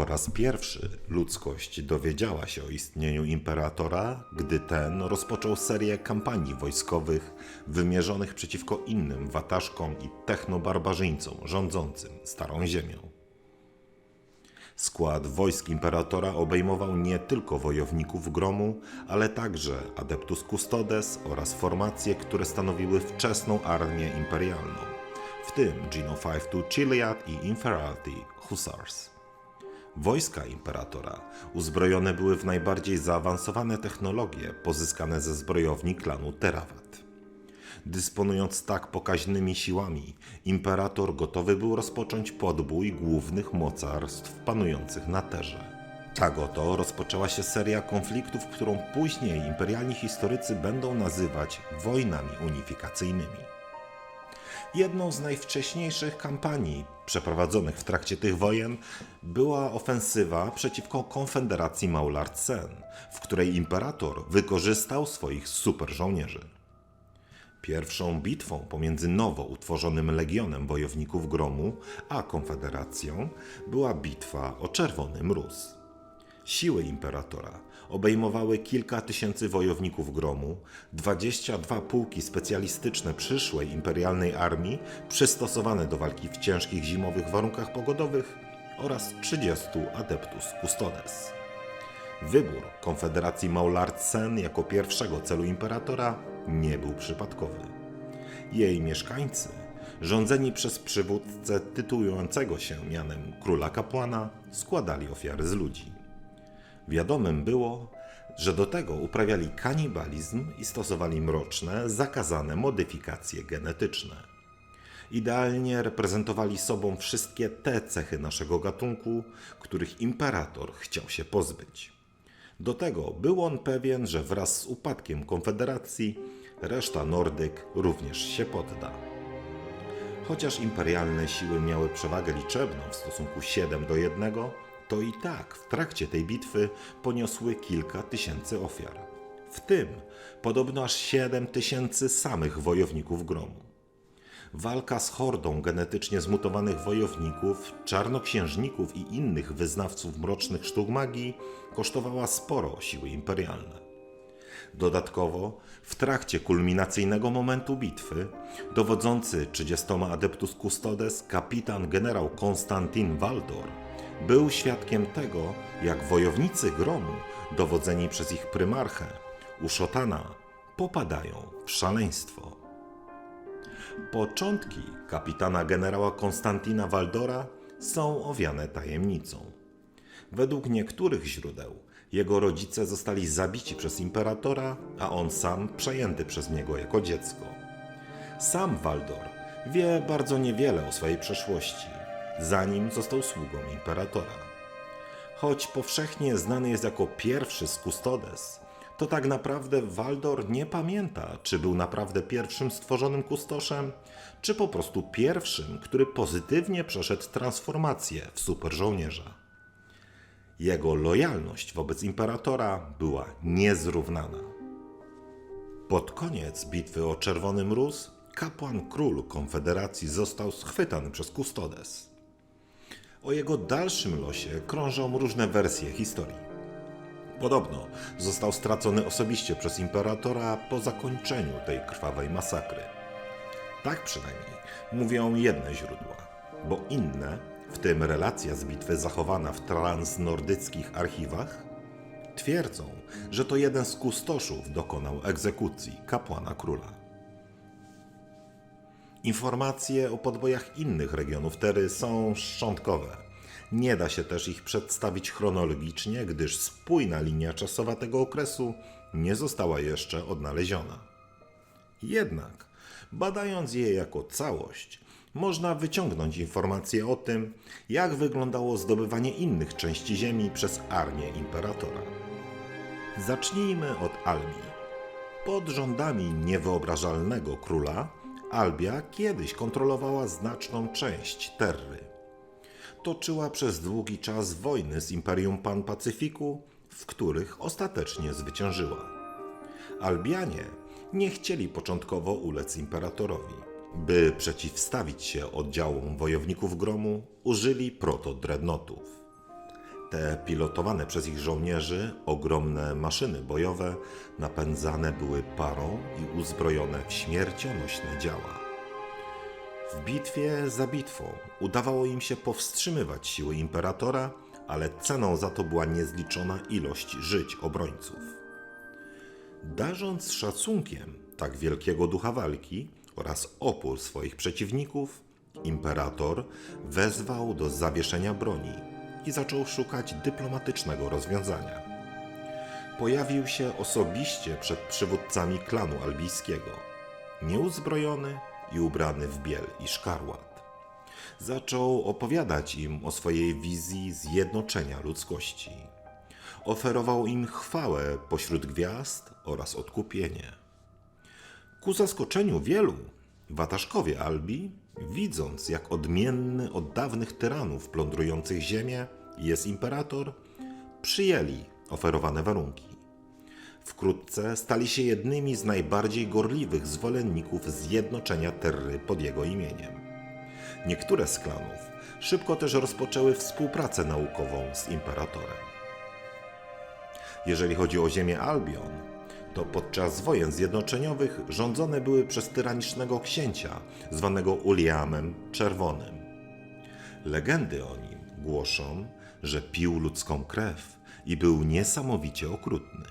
Po raz pierwszy ludzkość dowiedziała się o istnieniu imperatora, gdy ten rozpoczął serię kampanii wojskowych wymierzonych przeciwko innym wataszkom i technobarbarzyńcom rządzącym Starą Ziemią. Skład wojsk imperatora obejmował nie tylko wojowników gromu, ale także Adeptus Custodes oraz formacje, które stanowiły wczesną armię imperialną, w tym Geno 5 to Chiliad i Inferalty Hussars. Wojska imperatora uzbrojone były w najbardziej zaawansowane technologie pozyskane ze zbrojowni klanu Terawat. Dysponując tak pokaźnymi siłami, imperator gotowy był rozpocząć podbój głównych mocarstw panujących na Terze. Tak oto rozpoczęła się seria konfliktów, którą później imperialni historycy będą nazywać wojnami unifikacyjnymi. Jedną z najwcześniejszych kampanii przeprowadzonych w trakcie tych wojen była ofensywa przeciwko Konfederacji Maulard Sen, w której imperator wykorzystał swoich super żołnierzy. Pierwszą bitwą pomiędzy nowo utworzonym Legionem Wojowników Gromu a Konfederacją była bitwa o Czerwony Mróz. Siły imperatora obejmowały kilka tysięcy wojowników gromu, 22 pułki specjalistyczne przyszłej imperialnej armii przystosowane do walki w ciężkich zimowych warunkach pogodowych oraz 30 adeptus custodes. Wybór Konfederacji Maulard Sen jako pierwszego celu imperatora nie był przypadkowy. Jej mieszkańcy, rządzeni przez przywódcę tytułującego się mianem króla kapłana, składali ofiary z ludzi. Wiadomym było, że do tego uprawiali kanibalizm i stosowali mroczne, zakazane modyfikacje genetyczne. Idealnie reprezentowali sobą wszystkie te cechy naszego gatunku, których imperator chciał się pozbyć. Do tego był on pewien, że wraz z upadkiem Konfederacji reszta Nordyk również się podda. Chociaż imperialne siły miały przewagę liczebną w stosunku 7 do 1, to i tak w trakcie tej bitwy poniosły kilka tysięcy ofiar. W tym podobno aż 7 tysięcy samych wojowników gromu. Walka z hordą genetycznie zmutowanych wojowników, czarnoksiężników i innych wyznawców mrocznych sztuk magii kosztowała sporo siły imperialne. Dodatkowo, w trakcie kulminacyjnego momentu bitwy, dowodzący 30 Adeptus Custodes kapitan generał Konstantin Waldor był świadkiem tego, jak wojownicy gromu, dowodzeni przez ich prymarchę, Uszotana, popadają w szaleństwo. Początki kapitana generała Konstantina Waldora są owiane tajemnicą. Według niektórych źródeł jego rodzice zostali zabici przez imperatora, a on sam przejęty przez niego jako dziecko. Sam Waldor wie bardzo niewiele o swojej przeszłości, zanim został sługą imperatora. Choć powszechnie znany jest jako pierwszy z Custodes, to tak naprawdę Waldor nie pamięta, czy był naprawdę pierwszym stworzonym kustoszem, czy po prostu pierwszym, który pozytywnie przeszedł transformację w super żołnierza. Jego lojalność wobec imperatora była niezrównana. Pod koniec bitwy o Czerwony Mróz kapłan król Konfederacji został schwytany przez Custodes. O jego dalszym losie krążą różne wersje historii. Podobno został stracony osobiście przez imperatora po zakończeniu tej krwawej masakry. Tak przynajmniej mówią jedne źródła, bo inne, w tym relacja z bitwy zachowana w transnordyckich archiwach, twierdzą, że to jeden z kustoszów dokonał egzekucji kapłana króla. Informacje o podbojach innych regionów Tery są szczątkowe. Nie da się też ich przedstawić chronologicznie, gdyż spójna linia czasowa tego okresu nie została jeszcze odnaleziona. Jednak, badając je jako całość, można wyciągnąć informacje o tym, jak wyglądało zdobywanie innych części Ziemi przez armię imperatora. Zacznijmy od Albii. Pod rządami niewyobrażalnego króla Albia kiedyś kontrolowała znaczną część Terry. Toczyła przez długi czas wojny z Imperium Pan-Pacyfiku, w których ostatecznie zwyciężyła. Albianie nie chcieli początkowo ulec imperatorowi. By przeciwstawić się oddziałom wojowników gromu, użyli proto-dreadnotów. Te pilotowane przez ich żołnierzy ogromne maszyny bojowe napędzane były parą i uzbrojone w śmiercionośne działa. W bitwie za bitwą udawało im się powstrzymywać siły imperatora, ale ceną za to była niezliczona ilość żyć obrońców. Darząc szacunkiem tak wielkiego ducha walki oraz opór swoich przeciwników, imperator wezwał do zawieszenia broni i zaczął szukać dyplomatycznego rozwiązania. Pojawił się osobiście przed przywódcami klanu albijskiego, nieuzbrojony i ubrany w biel i szkarłat. Zaczął opowiadać im o swojej wizji zjednoczenia ludzkości. Oferował im chwałę pośród gwiazd oraz odkupienie. Ku zaskoczeniu wielu, wataszkowie Albi, widząc jak odmienny od dawnych tyranów plądrujących ziemię jest imperator, przyjęli oferowane warunki. Wkrótce stali się jednymi z najbardziej gorliwych zwolenników zjednoczenia Terry pod jego imieniem. Niektóre z klanów szybko też rozpoczęły współpracę naukową z imperatorem. Jeżeli chodzi o ziemię Albion, to podczas wojen zjednoczeniowych rządzone były przez tyranicznego księcia zwanego Uliamem Czerwonym. Legendy o nim głoszą, że pił ludzką krew i był niesamowicie okrutny.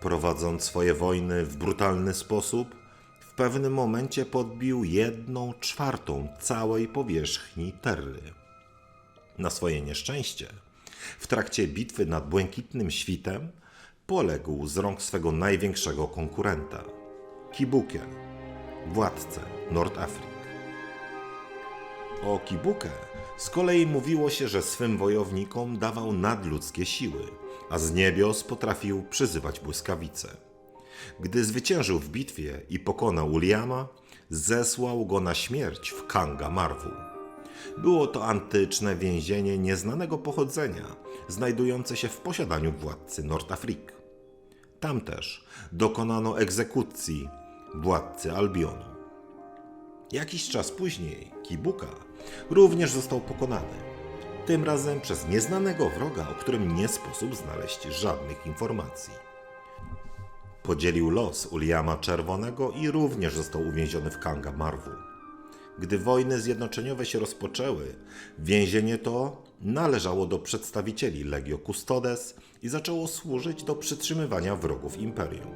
Prowadząc swoje wojny w brutalny sposób, w pewnym momencie podbił jedną czwartą całej powierzchni Terry. Na swoje nieszczęście, w trakcie bitwy nad Błękitnym Świtem poległ z rąk swego największego konkurenta Kibukę, władcę Nordafryk. O Kibukę z kolei mówiło się, że swym wojownikom dawał nadludzkie siły, a z niebios potrafił przyzywać błyskawice. Gdy zwyciężył w bitwie i pokonał Uliama, zesłał go na śmierć w Kanga Marwu. Było to antyczne więzienie nieznanego pochodzenia, znajdujące się w posiadaniu władcy Nordafrik. Tam też dokonano egzekucji władcy Albionu. Jakiś czas później Kibuka również został pokonany. Tym razem przez nieznanego wroga, o którym nie sposób znaleźć żadnych informacji. Podzielił los Uliama Czerwonego i również został uwięziony w Kanga Marwu. Gdy wojny zjednoczeniowe się rozpoczęły, więzienie to należało do przedstawicieli Legio Custodes i zaczęło służyć do przytrzymywania wrogów imperium.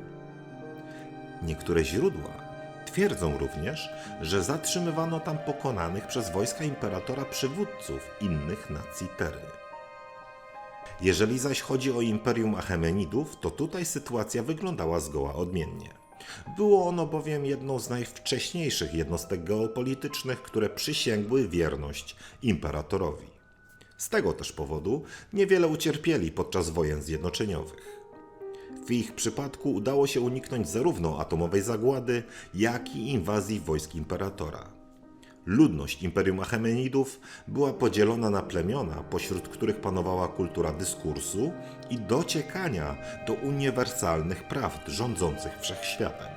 Niektóre źródła twierdzą również, że zatrzymywano tam pokonanych przez wojska imperatora przywódców innych nacji Terry. Jeżeli zaś chodzi o imperium Achemenidów, to tutaj sytuacja wyglądała zgoła odmiennie. Było ono bowiem jedną z najwcześniejszych jednostek geopolitycznych, które przysięgły wierność imperatorowi. Z tego też powodu niewiele ucierpieli podczas wojen zjednoczeniowych. W ich przypadku udało się uniknąć zarówno atomowej zagłady, jak i inwazji wojsk imperatora. Ludność Imperium Achemenidów była podzielona na plemiona, pośród których panowała kultura dyskursu i dociekania do uniwersalnych prawd rządzących wszechświatem.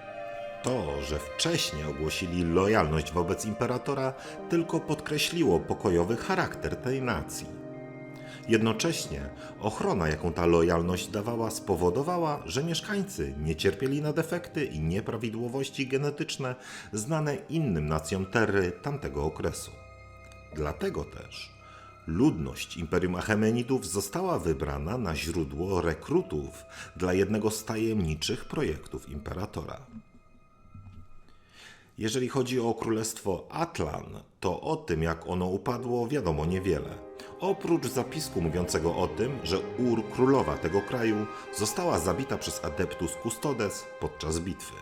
To, że wcześniej ogłosili lojalność wobec imperatora, tylko podkreśliło pokojowy charakter tej nacji. Jednocześnie ochrona, jaką ta lojalność dawała, spowodowała, że mieszkańcy nie cierpieli na defekty i nieprawidłowości genetyczne znane innym nacjom Terry tamtego okresu. Dlatego też ludność Imperium Achemenidów została wybrana na źródło rekrutów dla jednego z tajemniczych projektów imperatora. Jeżeli chodzi o królestwo Atlan, to o tym, jak ono upadło, wiadomo niewiele. Oprócz zapisku mówiącego o tym, że Ur, królowa tego kraju, została zabita przez Adeptus Custodes podczas bitwy.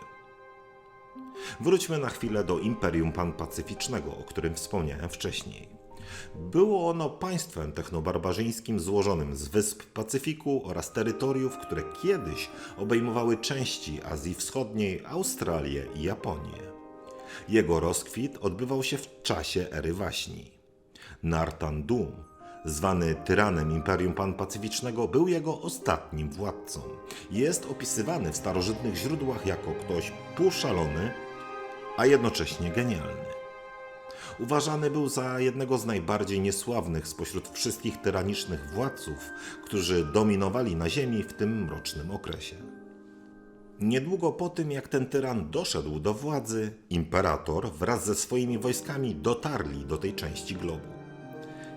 Wróćmy na chwilę do Imperium Panpacyficznego, o którym wspomniałem wcześniej. Było ono państwem technobarbarzyńskim złożonym z wysp Pacyfiku oraz terytoriów, które kiedyś obejmowały części Azji Wschodniej, Australię i Japonię. Jego rozkwit odbywał się w czasie ery waśni. Nartan Dum, zwany tyranem Imperium Panpacyficznego, był jego ostatnim władcą. Jest opisywany w starożytnych źródłach jako ktoś półszalony, a jednocześnie genialny. Uważany był za jednego z najbardziej niesławnych spośród wszystkich tyranicznych władców, którzy dominowali na ziemi w tym mrocznym okresie. Niedługo po tym, jak ten tyran doszedł do władzy, imperator wraz ze swoimi wojskami dotarli do tej części globu.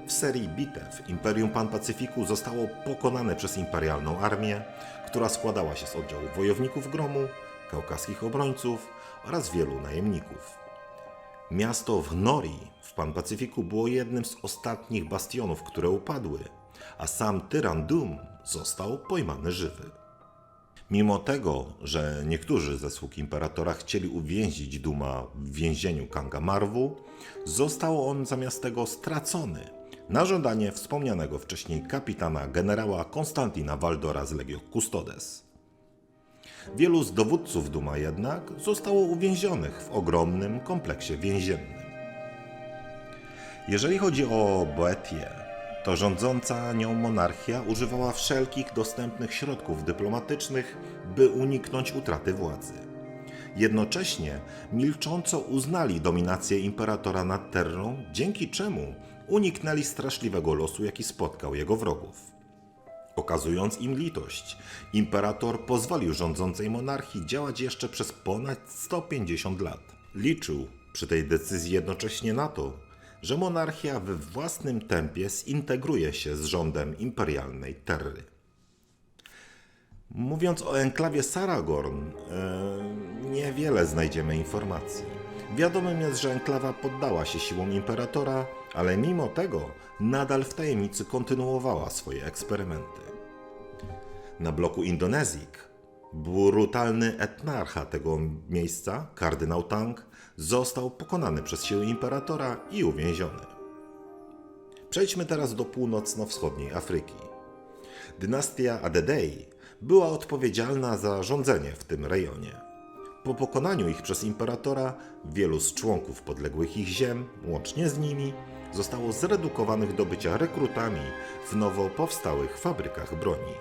W serii bitew Imperium Pan-Pacyfiku zostało pokonane przez imperialną armię, która składała się z oddziałów wojowników gromu, kaukaskich obrońców oraz wielu najemników. Miasto w Nori w Pan-Pacyfiku było jednym z ostatnich bastionów, które upadły, a sam tyran Doom został pojmany żywy. Mimo tego, że niektórzy ze sług imperatora chcieli uwięzić Duma w więzieniu Kangamarwu, został on zamiast tego stracony na żądanie wspomnianego wcześniej kapitana generała Konstantina Waldora z Legio Custodes. Wielu z dowódców Duma jednak zostało uwięzionych w ogromnym kompleksie więziennym. Jeżeli chodzi o Boetię, to rządząca nią monarchia używała wszelkich dostępnych środków dyplomatycznych, by uniknąć utraty władzy. Jednocześnie milcząco uznali dominację imperatora nad Terrą, dzięki czemu uniknęli straszliwego losu, jaki spotkał jego wrogów. Okazując im litość, imperator pozwolił rządzącej monarchii działać jeszcze przez ponad 150 lat. Liczył przy tej decyzji jednocześnie na to, że monarchia we własnym tempie zintegruje się z rządem imperialnej Terry. Mówiąc o enklawie Saragorn, e, niewiele znajdziemy informacji. Wiadomym jest, że enklawa poddała się siłom imperatora, ale mimo tego nadal w tajemnicy kontynuowała swoje eksperymenty. Na bloku Indonezik brutalny etnarcha tego miejsca, kardynał Tang, został pokonany przez siły imperatora i uwięziony. Przejdźmy teraz do północno-wschodniej Afryki. Dynastia Adedei była odpowiedzialna za rządzenie w tym rejonie. Po pokonaniu ich przez imperatora, wielu z członków podległych ich ziem, łącznie z nimi, zostało zredukowanych do bycia rekrutami w nowo powstałych fabrykach broni.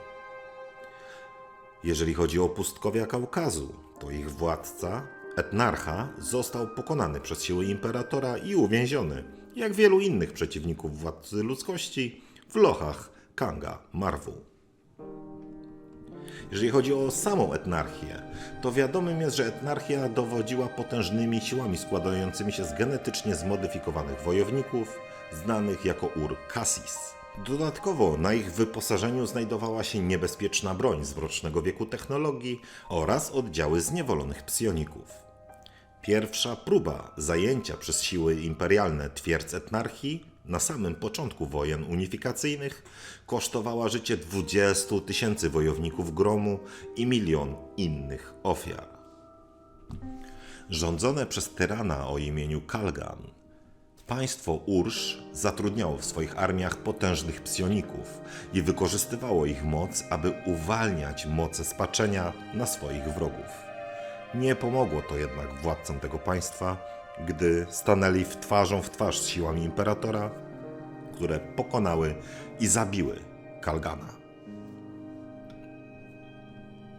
Jeżeli chodzi o pustkowia Kaukazu, to ich władca, etnarcha, został pokonany przez siły imperatora i uwięziony, jak wielu innych przeciwników władcy ludzkości, w lochach Kanga Marwu. Jeżeli chodzi o samą etnarchię, to wiadomym jest, że etnarchia dowodziła potężnymi siłami składającymi się z genetycznie zmodyfikowanych wojowników, znanych jako Ur Cassis. Dodatkowo na ich wyposażeniu znajdowała się niebezpieczna broń z mrocznego wieku technologii oraz oddziały zniewolonych psioników. Pierwsza próba zajęcia przez siły imperialne twierdz etnarchii na samym początku wojen unifikacyjnych kosztowała życie 20 tysięcy wojowników gromu i milion innych ofiar. Rządzone przez tyrana o imieniu Kalgan, państwo Ursz zatrudniało w swoich armiach potężnych psioników i wykorzystywało ich moc, aby uwalniać moce spaczenia na swoich wrogów. Nie pomogło to jednak władcom tego państwa, gdy stanęli w twarzą w twarz z siłami imperatora, które pokonały i zabiły Kalgana.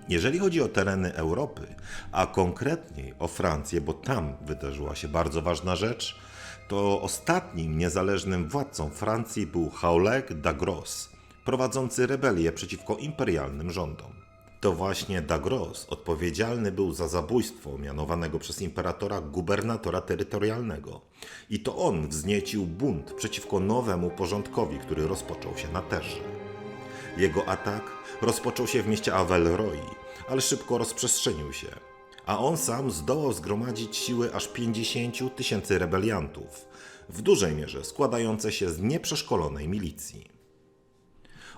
Jeżeli chodzi o tereny Europy, a konkretniej o Francję, bo tam wydarzyła się bardzo ważna rzecz, to ostatnim niezależnym władcą Francji był Haulek d'Agros, prowadzący rebelię przeciwko imperialnym rządom. To właśnie Dagros odpowiedzialny był za zabójstwo mianowanego przez imperatora gubernatora terytorialnego. I to on wzniecił bunt przeciwko nowemu porządkowi, który rozpoczął się na Terze. Jego atak rozpoczął się w mieście Avelroi, ale szybko rozprzestrzenił się. A on sam zdołał zgromadzić siły aż 50 tysięcy rebeliantów, w dużej mierze składające się z nieprzeszkolonej milicji.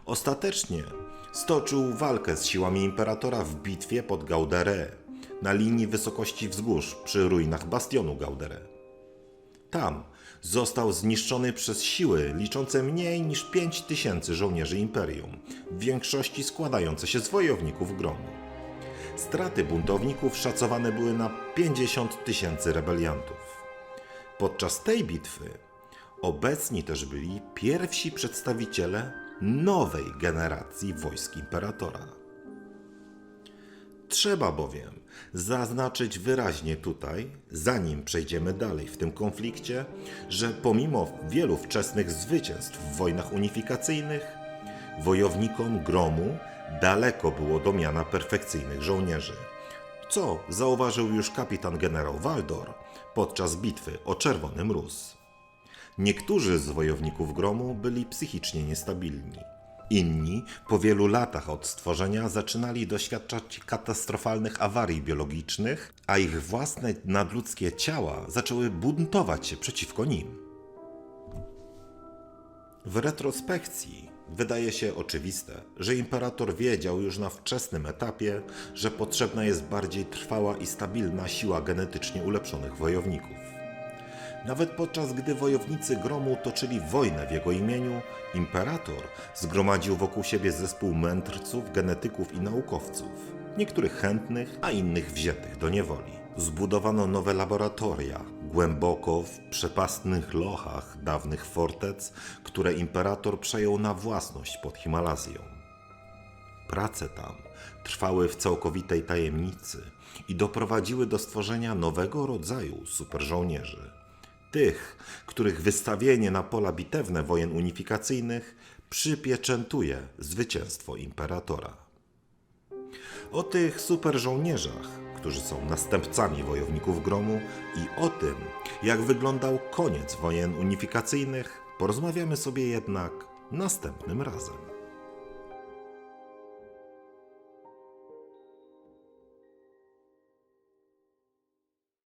Ostatecznie stoczył walkę z siłami imperatora w bitwie pod Gaudere, na linii wysokości wzgórz przy ruinach bastionu Gaudere. Tam został zniszczony przez siły liczące mniej niż 5 tysięcy żołnierzy imperium, w większości składające się z wojowników gromu. Straty buntowników szacowane były na 50 tysięcy rebeliantów. Podczas tej bitwy obecni też byli pierwsi przedstawiciele nowej generacji wojsk imperatora. Trzeba bowiem zaznaczyć wyraźnie tutaj, zanim przejdziemy dalej w tym konflikcie, że pomimo wielu wczesnych zwycięstw w wojnach unifikacyjnych, wojownikom gromu daleko było do miana perfekcyjnych żołnierzy, co zauważył już kapitan generał Waldor podczas bitwy o Czerwony Mróz. Niektórzy z wojowników gromu byli psychicznie niestabilni. Inni po wielu latach od stworzenia zaczynali doświadczać katastrofalnych awarii biologicznych, a ich własne nadludzkie ciała zaczęły buntować się przeciwko nim. W retrospekcji wydaje się oczywiste, że imperator wiedział już na wczesnym etapie, że potrzebna jest bardziej trwała i stabilna siła genetycznie ulepszonych wojowników. Nawet podczas gdy wojownicy gromu toczyli wojnę w jego imieniu, imperator zgromadził wokół siebie zespół mędrców, genetyków i naukowców, niektórych chętnych, a innych wziętych do niewoli. Zbudowano nowe laboratoria, głęboko w przepastnych lochach dawnych fortec, które imperator przejął na własność pod Himalazją. Prace tam trwały w całkowitej tajemnicy i doprowadziły do stworzenia nowego rodzaju superżołnierzy. Tych, których wystawienie na pola bitewne wojen unifikacyjnych przypieczętuje zwycięstwo imperatora. O tych superżołnierzach, którzy są następcami wojowników gromu i o tym, jak wyglądał koniec wojen unifikacyjnych, porozmawiamy sobie jednak następnym razem.